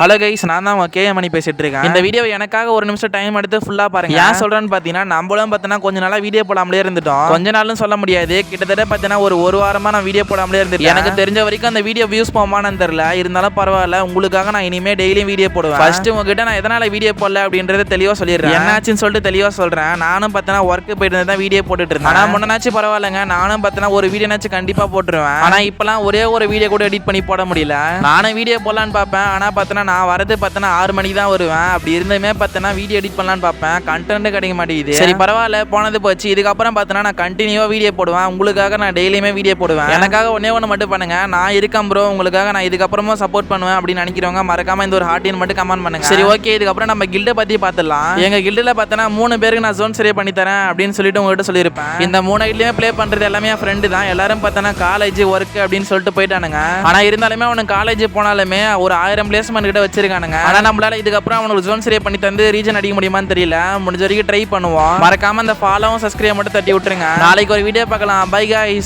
Hello guys நான் தான் K மணி பேசிட்டு இருக்கேன். இந்த வீடியோ எனக்காக ஒரு நிமிஷம் டைம் எடுத்து ஃபுல்லா பாருங்க. ஏன் சொல்றேன்னு பார்த்தீங்கன்னா நம்மளும் பார்த்தீங்கன்னா கொஞ்ச நாளா வீடியோ போடாமலே இருந்துட்டோம். கொஞ்ச நாளும் சொல்ல முடியாது. கிட்டத்தட்ட பார்த்தீங்கன்னா ஒரு ஒரு வாரமா நான் வீடியோ போடாமலே இருந்துட்டேன். எனக்கு தெரிஞ்ச வரைக்கும் அந்த வீடியோ வியூஸ் போமான்னு தெரியல. இருந்தாலும் பரவாயில்ல உங்களுக்காக நான் இனிமே டெய்லியும் வீடியோ போடுவேன். ஃபர்ஸ்ட் உங்ககிட்ட நான் எதனால வீடியோ போடல அப்படின்றத தெளிவா சொல்லிடுறேன். என்னாச்சுன்னு சொல்லிட்டு தெளிவா சொல்றேன். நானும் பார்த்தீங்கன்னா ஒர்க் போயிட்டு தான் வீடியோ போட்டுட்டு இருந்தேன். ஆனா முன்னாச்சும் பரவாயில்லைங்க. நானும் பார்த்தீங்கன்னா ஒரு வீடியோனாச்சும் கண்டிப்பா போட்டுருவேன். ஆனா இப்பெல்லாம் ஒரே ஒரு வீடியோ கூட எடிட் பண்ணி போட முடியல. நானும் வீடியோ போடலான்னு பார்ப்பேன் ஆனா பார்த்தனா நான் வரது பார்த்தனா ஆறு மணிக்கு தான் வருவேன். அப்படி இருந்துமே பார்த்தனா வீடியோ எடிட் பண்ணலான்னு பார்ப்பேன். கண்டென்ட் கிடைக்க மாட்டேங்குது. சரி பரவாயில்ல போனது போச்சு. இதுக்கப்புறம் பார்த்தனா நான் கண்டினியூவா வீடியோ போடுவேன். உங்களுக்காக நான் டெய்லியுமே வீடியோ போடுவேன். எனக்காக ஒன்னே ஒன்று மட்டும் பண்ணுங்க. நான் இருக்கேன் ப்ரோ உங்களுக்காக நான் இதுக்கப்புறமும் சப்போர்ட் பண்ணுவேன் அப்படின்னு நினைக்கிறவங்க மறக்காம இந்த ஒரு ஹார்ட்டின் மட்டும் கமெண்ட் பண்ணுங்க. சரி ஓகே இதுக்கப்புறம் நம்ம கில்டை பத்தி பார்த்துடலாம். எங்க கில்டில் பார்த்தனா மூணு பேருக்கு நான் ஜோன் சரியா பண்ணி தரேன் அப்படின்னு சொல்லிட்டு உங்ககிட்ட சொல்லியிருப்பேன். இந்த மூணு ஐட்லயுமே ப்ளே பண்றது எல்லாமே என் ஃப்ரெண்டு தான். எல்லாரும் பார்த்தனா காலேஜ் ஒர்க் அப்படின்னு சொல்லிட்டு போயிட்டானுங்க. ஆனா இருந்தாலுமே அவனுக்கு காலேஜ் போனாலுமே ஒரு ஆயிரம் பிளேஸ்மெண்ட் கிட்ட வச்சிருக்கானுங்க. ஆனா நம்மளால இதுக்கப்புறம் அவனுக்கு ஜோன் சரியா பண்ணி தந்து ரீஜன் அடிக்க முடியுமான்னு தெரியல. முடிஞ்ச வரைக்கும் ட்ரை பண்ணுவோம். மறக்காம அந்த ஃபாலோவும் சப்ஸ்கிரைப் மட்டும் தட்டி விட்டுருங்க. நாளைக்கு ஒரு வீடியோ பார்க்கலாம். Bye guys.